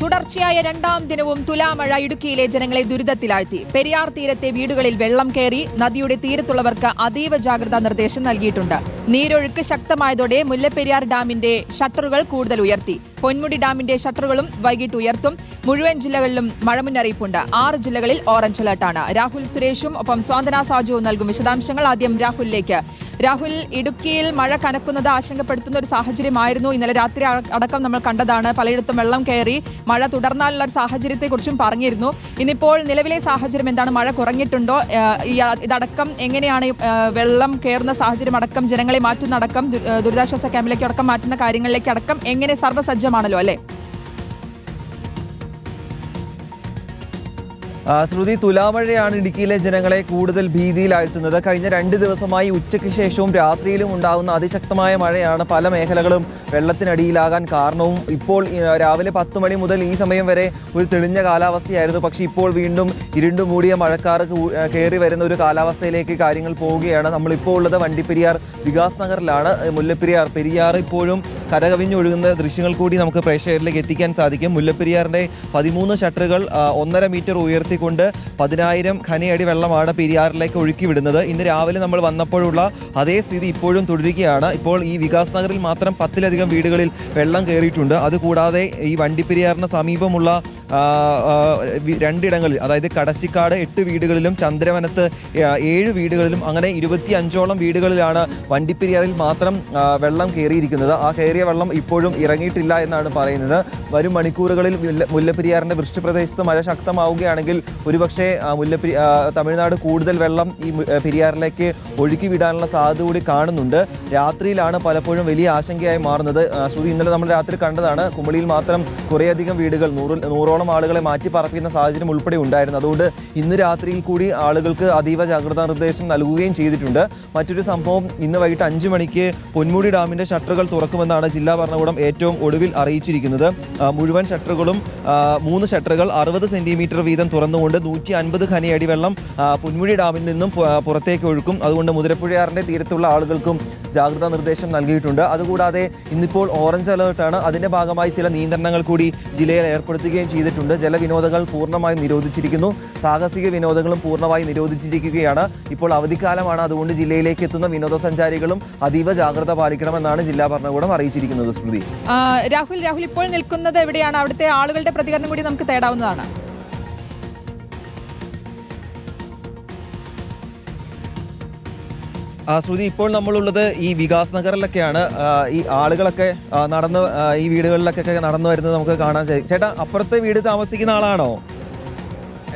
തുടർച്ചയായ രണ്ടാം ദിനവും തുലാമഴ ഇടുക്കിയിലെ ജനങ്ങളെ ദുരിതത്തിലാഴ്ത്തി. പെരിയാർ തീരത്തെ വീടുകളിൽ വെള്ളം കയറി നദിയുടെ തീരത്തുള്ളവർക്ക് അതീവ ജാഗ്രതാ നിർദ്ദേശം നൽകിയിട്ടുണ്ട്. നീരൊഴുക്ക് ശക്തമായതോടെ മുല്ലപ്പെരിയാർ ഡാമിന്റെ ഷട്ടറുകൾ കൂടുതൽ ഉയർത്തി. പൊന്മുടി ഡാമിന്റെ ഷട്ടറുകളും വൈകിട്ട് ഉയർത്തും. മുഴുവൻ ജില്ലകളിലും മഴ മുന്നറിയിപ്പുണ്ട് ആറ് ജില്ലകളിൽ ഓറഞ്ച് അലർട്ടാണ്. രാഹുൽ സുരേഷും ഒപ്പം സ്വാന്തന സാജുവും നൽകും വിശദാംശങ്ങൾ ആദ്യം രാഹുലിലേക്ക്. രാഹുൽ ഇടുക്കിയിൽ മഴ കനക്കുന്നത് ആശങ്കപ്പെടുത്തുന്ന ഒരു സാഹചര്യമായിരുന്നു. ഇന്നലെ രാത്രി അടക്കം നമ്മൾ കണ്ടതാണ്. പലയിടത്തും വെള്ളം കയറി മഴ തുടർന്നാലുള്ള സാഹചര്യത്തെക്കുറിച്ചും പറഞ്ഞിരുന്നു. ഇന്നിപ്പോൾ നിലവിലെ സാഹചര്യം എന്താണ്? മഴ കുറഞ്ഞിട്ടുണ്ടോ? ഇതടക്കം എങ്ങനെയാണ് വെള്ളം കയറുന്ന സാഹചര്യം അടക്കം ജനങ്ങളെ മാറ്റുന്ന അടക്കം ദു- ദുരിതാശ്വാസ ക്യാമ്പിലേക്ക് അടക്കം മാറ്റുന്ന കാര്യങ്ങളിലേക്ക് അടക്കം എങ്ങനെ സർവസജ്ജമാണല്ലോ അല്ലേ? ശ്രുതി തുലാമഴയാണ് ഇടുക്കിയിലെ ജനങ്ങളെ കൂടുതൽ ഭീതിയിലാഴ്ത്തുന്നത്. കഴിഞ്ഞ രണ്ട് ദിവസമായി ഉച്ചയ്ക്ക് ശേഷവും രാത്രിയിലും ഉണ്ടാകുന്ന അതിശക്തമായ മഴയാണ് പല മേഖലകളും വെള്ളത്തിനടിയിലാകാൻ കാരണവും. ഇപ്പോൾ രാവിലെ പത്ത് മണി മുതൽ ഈ സമയം വരെ ഒരു തെളിഞ്ഞ കാലാവസ്ഥയായിരുന്നു. പക്ഷേ ഇപ്പോൾ വീണ്ടും ഇരുണ്ടു മൂടിയ മഴക്കാർ കയറി വരുന്ന ഒരു കാലാവസ്ഥയിലേക്ക് കാര്യങ്ങൾ പോവുകയാണ്. നമ്മളിപ്പോൾ ഉള്ളത് വണ്ടിപ്പെരിയാർ വികാസ് നഗറിലാണ്. മുല്ലപ്പെരിയാർ പെരിയാർ ഇപ്പോഴും കരകവിഞ്ഞൊഴുകുന്ന ദൃശ്യങ്ങൾ കൂടി നമുക്ക് പ്രേക്ഷകരിലേക്ക് എത്തിക്കാൻ സാധിക്കും. മുല്ലപ്പെരിയാറിന്റെ പതിമൂന്ന് ഷട്ടറുകൾ ഒന്നര മീറ്റർ ഉയർത്തിക്കൊണ്ട് പതിനായിരം ഖനിയടി വെള്ളമാണ് പെരിയാറിലേക്ക് ഒഴുക്കി വിടുന്നത് ഇന്ന് രാവിലെ നമ്മൾ വന്നപ്പോഴുള്ള അതേ സ്ഥിതി ഇപ്പോഴും തുടരുകയാണ്. ഇപ്പോൾ ഈ വികാസ് നഗറിൽ മാത്രം പത്തിലധികം വീടുകളിൽ വെള്ളം കയറിയിട്ടുണ്ട്. അതുകൂടാതെ ഈ വണ്ടിപ്പെരിയാറിന് സമീപമുള്ള രണ്ടിടങ്ങളിൽ അതായത് കടച്ചിക്കാട് എട്ട് വീടുകളിലും ചന്ദ്രവനത്ത് ഏഴ് വീടുകളിലും അങ്ങനെ ഇരുപത്തി അഞ്ചോളം വീടുകളിലാണ് വണ്ടിപ്പെരിയാറിൽ മാത്രം വെള്ളം കയറിയിരിക്കുന്നത്. ആ കയറിയ വെള്ളം ഇപ്പോഴും ഇറങ്ങിയിട്ടില്ല എന്നാണ് പറയുന്നത്. വരും മണിക്കൂറുകളിൽ മുല്ലപ്പെരിയാറിന്റെ വൃഷ്ടിപ്രദേശത്ത് മഴ ശക്തമാവുകയാണെങ്കിൽ ഒരുപക്ഷെ മുല്ലപ്പെരി തമിഴ്നാട് കൂടുതൽ വെള്ളം ഈ പെരിയാറിലേക്ക് ഒഴുക്കി വിടാനുള്ള സാധ്യത കൂടി കാണുന്നുണ്ട്. രാത്രിയിലാണ് പലപ്പോഴും വലിയ ആശങ്കയായി മാറുന്നത്. ശ്രുതി ഇന്നലെ നമ്മൾ രാത്രി കണ്ടതാണ്. കുമളിയിൽ മാത്രം കുറേയധികം വീടുകൾ നൂറ് നൂറോളം ആളുകളെ മാറ്റി പാർപ്പിക്കുന്ന സാഹചര്യം ഉൾപ്പെടെ ഉണ്ടായിരുന്നു. അതുകൊണ്ട് ഇന്ന് രാത്രിയിൽ കൂടി ആളുകൾക്ക് അതീവ ജാഗ്രതാ നിർദ്ദേശം നൽകുകയും ചെയ്തിട്ടുണ്ട്. മറ്റൊരു സംഭവം ഇന്ന് വൈകിട്ട് അഞ്ച് മണിക്ക് പൊന്മുടി ഡാമിന്റെ ഷട്ടറുകൾ തുറക്കുമെന്നാണ് ജില്ലാ ഭരണകൂടം ഏറ്റവും ഒടുവിൽ അറിയിച്ചിരിക്കുന്നത്. മുഴുവൻ ഷട്ടറുകളും മൂന്ന് ഷട്ടറുകൾ അറുപത് സെന്റിമീറ്റർ വീതം തുറന്നുകൊണ്ട് നൂറ്റി അൻപത് ഖനിയടി വെള്ളം പൊന്മുടി ഡാമിൽ നിന്നും പുറത്തേക്ക് ഒഴുക്കും. അതുകൊണ്ട് മുതിരപ്പുഴയാറിന്റെ തീരത്തുള്ള ആളുകൾക്കും ജാഗ്രതാ നിർദ്ദേശം നൽകിയിട്ടുണ്ട്. അതുകൂടാതെ ഇന്നിപ്പോൾ ഓറഞ്ച് അലേർട്ടാണ്. അതിന്റെ ഭാഗമായി ചില നിയന്ത്രണങ്ങൾ കൂടി ജില്ലയിൽ ഏർപ്പെടുത്തുകയും ചെയ്തിട്ടുണ്ട്. ജലവിനോദങ്ങൾ പൂർണമായും നിരോധിച്ചിരിക്കുന്നു. സാഹസിക വിനോദങ്ങളും പൂർണമായി നിരോധിച്ചിരിക്കുകയാണ്. ഇപ്പോൾ അവധിക്കാലമാണ്. അതുകൊണ്ട് ജില്ലയിലേക്ക് എത്തുന്ന വിനോദസഞ്ചാരികളും അതീവ ജാഗ്രത പാലിക്കണമെന്നാണ് ജില്ലാ ഭരണകൂടം അറിയിച്ചിരിക്കുന്നത് സ്മൃതി. രാഹുൽ രാഹുൽ ഇപ്പോൾ നിൽക്കുന്നത് എവിടെയാണ്? അവിടുത്തെ ആളുകളുടെ പ്രതികരണം കൂടി നമുക്ക് തേടാവുന്നതാണ്. ശ്രുതി ഇപ്പോൾ നമ്മളുള്ളത് ഈ വികാസ് നഗറിലൊക്കെയാണ്. ഈ ആളുകളൊക്കെ നടന്ന് ഈ വീടുകളിലൊക്കെ നടന്നു വരുന്നത് നമുക്ക് കാണാൻ സാധിക്കും ചേട്ടാ അപ്പുറത്തെ വീട് താമസിക്കുന്ന ആളാണോ?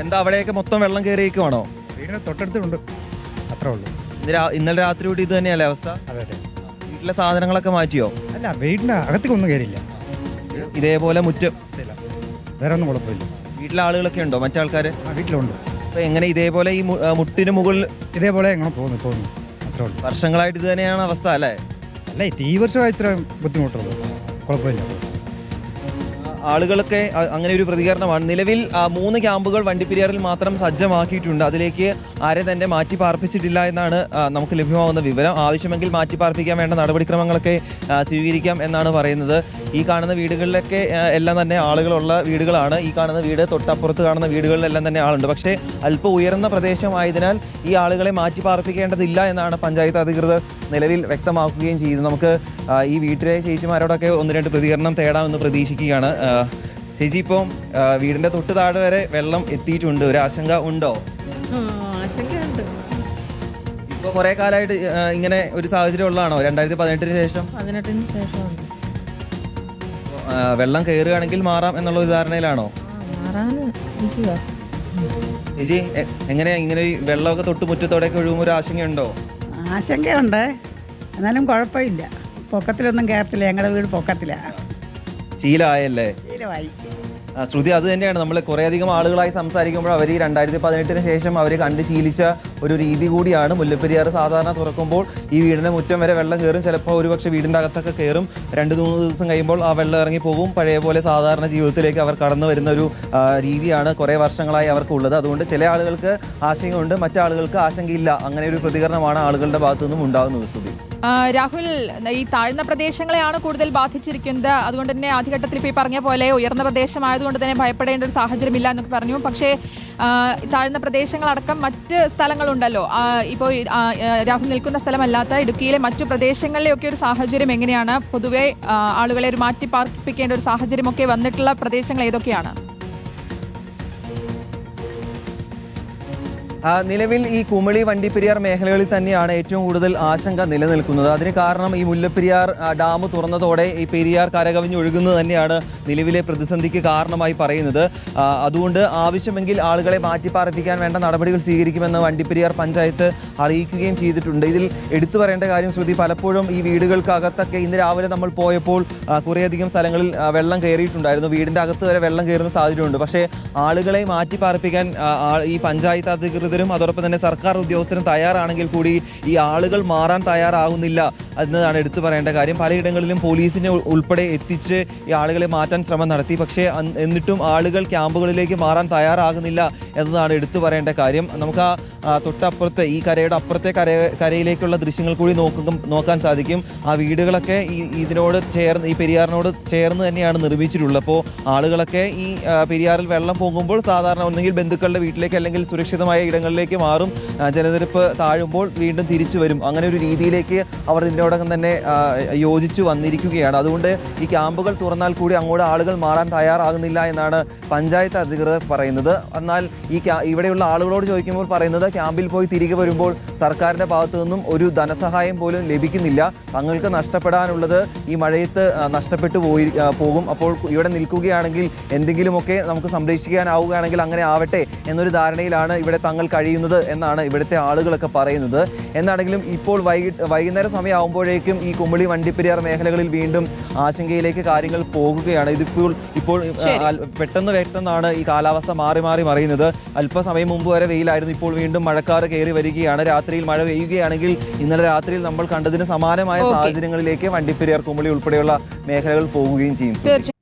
എന്താ അവിടെയൊക്കെ മൊത്തം വെള്ളം കയറിയേക്കുവാണോ? വീടിന് തൊട്ടടുത്തുണ്ട് അത്രേ ഉള്ളൂ. ഇന്നലെ രാത്രി കൂടി ഇത് തന്നെയല്ലേ അവസ്ഥ? അതെ അതെ. വീട്ടിലെ സാധനങ്ങളൊക്കെ മാറ്റിയോ? അല്ല വീടിന് അകത്തേക്ക് ഒന്നും കയറിയില്ല. ഇതേപോലെ മുറ്റം. വേറെ ഒന്നും കുഴപ്പമില്ല. വീട്ടിലെ ആളുകളൊക്കെ ഉണ്ടോ? മറ്റാൾക്കാര്? വീട്ടിലുണ്ട്. അപ്പൊ എങ്ങനെ ഇതേപോലെ ഈ മുട്ടിന് മുകളിൽ ഇതേപോലെ എങ്ങനെ പോകുന്നു പോകുന്നു. ഉള്ളൂ വർഷങ്ങളായിട്ട് ഇത് തന്നെയാണ് അവസ്ഥ അല്ലേ? അല്ല ഈ വർഷമായി ഇത്ര ബുദ്ധിമുട്ടുള്ളൂ കുഴപ്പമില്ല. ആളുകളൊക്കെ അങ്ങനെ ഒരു പ്രതികരണമാണ്. നിലവിൽ മൂന്ന് ക്യാമ്പുകൾ വണ്ടിപ്പെരിയാറിൽ മാത്രം സജ്ജമാക്കിയിട്ടുണ്ട്. അതിലേക്ക് ആരെ തന്നെ മാറ്റി പാർപ്പിച്ചിട്ടില്ല എന്നാണ് നമുക്ക് ലഭ്യമാവുന്ന വിവരം. ആവശ്യമെങ്കിൽ മാറ്റി പാർപ്പിക്കാൻ വേണ്ട നടപടിക്രമങ്ങളൊക്കെ സ്വീകരിക്കാം എന്നാണ് പറയുന്നത്. ഈ കാണുന്ന വീടുകളിലൊക്കെ എല്ലാം തന്നെ ആളുകളുള്ള വീടുകളാണ്. ഈ കാണുന്ന വീട് തൊട്ടപ്പുറത്ത് കാണുന്ന വീടുകളിലെല്ലാം തന്നെ ആളുണ്ട്. പക്ഷേ അല്പം ഉയർന്ന പ്രദേശമായതിനാൽ ഈ ആളുകളെ മാറ്റി പാർപ്പിക്കേണ്ടതില്ല എന്നാണ് പഞ്ചായത്ത് അധികൃതർ നിലവിൽ വ്യക്തമാക്കുകയും ചെയ്തത് നമുക്ക് ഈ വീട്ടിലെ ചേച്ചിമാരോടൊക്കെ ഒന്ന് രണ്ട് പ്രതികരണം തേടാമെന്ന് പ്രതീക്ഷിക്കുകയാണ് ചേച്ചി ഇപ്പം വീടിന്റെ തൊട്ട് താഴെ വരെ വെള്ളം എത്തിയിട്ടുണ്ട്. ഒരു ആശങ്ക ഉണ്ടോ? ഇപ്പൊ കുറെ കാലമായിട്ട് ഇങ്ങനെ ഒരു സാഹചര്യം ഉള്ളതാണോ? രണ്ടായിരത്തി പതിനെട്ടിന് ശേഷം? പതിനെട്ടിന് ആ, വെള്ളം കയറുകയാണെങ്കിൽ മാറാം എന്നുള്ള ഒരു ധാരണയിലാണോ? ചേച്ചി എങ്ങനെയാ ഇങ്ങനെ ഈ വെള്ളമൊക്കെ തൊട്ട് മുറ്റത്തോടെയൊക്കെ ഒഴുകുമ്പോൾ ഒരു ആശങ്കയുണ്ടോ? ആശങ്കയുണ്ട്. എന്നാലും കുഴപ്പമില്ല. പൊക്കത്തിലൊന്നും കയറത്തില്ല ഞങ്ങളുടെ വീട് പൊക്കത്തിലാണ് ശീലമായല്ലേ? ശീലമായി. ആ, ശ്രുതി അത് തന്നെയാണ്. നമ്മൾ കുറേയധികം ആളുകളായി സംസാരിക്കുമ്പോൾ അവർ ഈ രണ്ടായിരത്തി പതിനെട്ടിന് ശേഷം അവർ കണ്ട് ശീലിച്ച ഒരു രീതി കൂടിയാണ്. മുല്ലപ്പെരിയാർ സാധാരണ തുറക്കുമ്പോൾ ഈ വീടിന്റെ മുറ്റം വരെ വെള്ളം കയറും. ചിലപ്പോൾ ഒരുപക്ഷെ വീടിന്റെ അകത്തൊക്കെ കയറും. രണ്ട് മൂന്ന് ദിവസം കഴിയുമ്പോൾ ആ വെള്ളം ഇറങ്ങി പോകും. പഴയ പോലെ സാധാരണ ജീവിതത്തിലേക്ക് അവർ കടന്നു വരുന്ന ഒരു ആ, രീതിയാണ് കുറേ വർഷങ്ങളായി അവർക്കുള്ളത് അതുകൊണ്ട് ചില ആളുകൾക്ക് ആശങ്കയുണ്ട്. മറ്റാളുകൾക്ക് ആശങ്കയില്ല. അങ്ങനെ ഒരു പ്രതികരണമാണ് ആളുകളുടെ ഭാഗത്തു നിന്നും ഉണ്ടാകുന്നത് ശ്രുതി. രാഹുൽ ഈ താഴ്ന്ന പ്രദേശങ്ങളെയാണ് കൂടുതൽ ബാധിച്ചിരിക്കുന്നത്. അതുകൊണ്ട് തന്നെ ആദ്യഘട്ടത്തിൽ ഇപ്പോൾ ഈ പറഞ്ഞ പോലെ ഉയർന്ന പ്രദേശമായതുകൊണ്ട് തന്നെ ഭയപ്പെടേണ്ട ഒരു സാഹചര്യമില്ല എന്നൊക്കെ പറഞ്ഞു. പക്ഷേ താഴ്ന്ന പ്രദേശങ്ങളടക്കം മറ്റ് സ്ഥലങ്ങളുണ്ടല്ലോ. ഇപ്പോൾ രാഹുൽ നിൽക്കുന്ന സ്ഥലമല്ലാത്ത ഇടുക്കിയിലെ മറ്റു പ്രദേശങ്ങളിലെയൊക്കെ ഒരു സാഹചര്യം എങ്ങനെയാണ്? പൊതുവെ ആളുകളെ ഒരു മാറ്റി പാർപ്പിക്കേണ്ട ഒരു സാഹചര്യമൊക്കെ വന്നിട്ടുള്ള പ്രദേശങ്ങൾ ഏതൊക്കെയാണ്? നിലവിൽ ഈ കുമളി വണ്ടിപ്പെരിയാർ മേഖലകളിൽ തന്നെയാണ് ഏറ്റവും കൂടുതൽ ആശങ്ക നിലനിൽക്കുന്നത്. അതിന് കാരണം ഈ മുല്ലപ്പെരിയാർ ഡാം തുറന്നതോടെ ഈ പെരിയാർ കരകവിഞ്ഞൊഴുകുന്നത് തന്നെയാണ് നിലവിലെ പ്രതിസന്ധിക്ക് കാരണമായി പറയുന്നത്. അതുകൊണ്ട് ആവശ്യമെങ്കിൽ ആളുകളെ മാറ്റിപ്പാർപ്പിക്കാൻ വേണ്ട നടപടികൾ സ്വീകരിക്കുമെന്ന് വണ്ടിപ്പെരിയാർ പഞ്ചായത്ത് അറിയിക്കുകയും ചെയ്തിട്ടുണ്ട്. ഇതിൽ എടുത്തു പറയേണ്ട കാര്യം ശ്രുതി പലപ്പോഴും ഈ വീടുകൾക്കകത്തൊക്കെ ഇന്ന് രാവിലെ നമ്മൾ പോയപ്പോൾ കുറേയധികം സ്ഥലങ്ങളിൽ വെള്ളം കയറിയിട്ടുണ്ടായിരുന്നു. വീടിന്റെ അകത്ത് വരെ വെള്ളം കയറുന്ന സാഹചര്യമുണ്ട്. പക്ഷേ ആളുകളെ മാറ്റിപ്പാർപ്പിക്കാൻ ഈ പഞ്ചായത്ത് അധികൃതരും അതോടൊപ്പം തന്നെ സർക്കാർ ഉദ്യോഗസ്ഥരും തയ്യാറാണെങ്കിൽ കൂടി ഈ ആളുകൾ മാറാൻ തയ്യാറാകുന്നില്ല എന്നതാണ് എടുത്തു പറയേണ്ട കാര്യം. പലയിടങ്ങളിലും പോലീസിനെ ഉൾപ്പെടെ എത്തിച്ച് ഈ ആളുകളെ മാറ്റാൻ ശ്രമം നടത്തി. പക്ഷേ എന്നിട്ടും ആളുകൾ ക്യാമ്പുകളിലേക്ക് മാറാൻ തയ്യാറാകുന്നില്ല എന്നതാണ് എടുത്തു പറയേണ്ട കാര്യം. നമുക്ക് ആ തൊട്ടപ്പുറത്തെ ഈ കരയുടെ അപ്പുറത്തെ കര കരയിലേക്കുള്ള ദൃശ്യങ്ങൾ കൂടി നോക്കുക നോക്കാൻ സാധിക്കും. ആ വീടുകളൊക്കെ ഈ ഇതിനോട് ചേർന്ന് ഈ പെരിയാറിനോട് ചേർന്ന് തന്നെയാണ് നിർമ്മിച്ചിട്ടുള്ളത്. അപ്പോൾ ആളുകളൊക്കെ ഈ പെരിയാറിൽ വെള്ളം പോകുമ്പോൾ സാധാരണ ഒന്നെങ്കിൽ ബന്ധുക്കളുടെ വീട്ടിലേക്ക് അല്ലെങ്കിൽ സുരക്ഷിതമായ ഇടങ്ങളിലേക്ക് മാറും. ജലനിരപ്പ് താഴുമ്പോൾ വീണ്ടും തിരിച്ചു വരും. അങ്ങനെ ഒരു രീതിയിലേക്ക് അവർ ഇതിനോടകം തന്നെ യോജിച്ച് വന്നിരിക്കുകയാണ്. അതുകൊണ്ട് ഈ ക്യാമ്പുകൾ തുറന്നാൽ കൂടി അങ്ങോട്ട് ആളുകൾ മാറാൻ തയ്യാറാകുന്നില്ല എന്നാണ് പഞ്ചായത്ത് അധികൃതർ പറയുന്നത്. എന്നാൽ ഈ ഇവിടെയുള്ള ആളുകളോട് ചോദിക്കുമ്പോൾ പറയുന്നത് ക്യാമ്പിൽ പോയി തിരികെ വരുമ്പോൾ സർക്കാരിന്റെ ഭാഗത്തു നിന്നും ഒരു ധനസഹായം പോലും ലഭിക്കുന്നില്ല. തങ്ങൾക്ക് നഷ്ടപ്പെടാനുള്ളത് ഈ മഴയത്ത് നഷ്ടപ്പെട്ടു പോയി പോകും. അപ്പോൾ ഇവിടെ നിൽക്കുകയാണെങ്കിൽ എന്തെങ്കിലുമൊക്കെ നമുക്ക് സംരക്ഷിക്കാനാവുകയാണെങ്കിൽ അങ്ങനെ ആവട്ടെ എന്നൊരു ധാരണയിലാണ് ഇവിടെ തങ്ങൾ കഴിയുന്നത് എന്നാണ് ഇവിടുത്തെ ആളുകളൊക്കെ പറയുന്നത്. എന്നാണെങ്കിലും ഇപ്പോൾ വൈകിട്ട് വൈകുന്നേര സമയമാകുമ്പോഴേക്കും ഈ കുമ്പളി വണ്ടിപ്പെരിയാർ മേഖലകളിൽ വീണ്ടും ആശങ്കയിലേക്ക് കാര്യങ്ങൾ പോകുകയാണ്. ഇതിപ്പോൾ ഇപ്പോൾ പെട്ടെന്ന് പെട്ടെന്നാണ് ഈ കാലാവസ്ഥ മാറി മാറി മറിയുന്നത്. അല്പസമയം മുമ്പ് വരെ വെയിലായിരുന്നു. ഇപ്പോൾ വീണ്ടും മഴക്കാർ കയറി വരികയാണ്. രാത്രിയിൽ മഴ പെയ്യുകയാണെങ്കിൽ ഇന്നലെ രാത്രിയിൽ നമ്മൾ കണ്ടതിന് സമാനമായ. സാഹചര്യങ്ങളിലേക്ക് വണ്ടിപ്പെരിയാർ കുമളി ഉൾപ്പെടെയുള്ള മേഖലകൾ പോകുകയും ചെയ്യും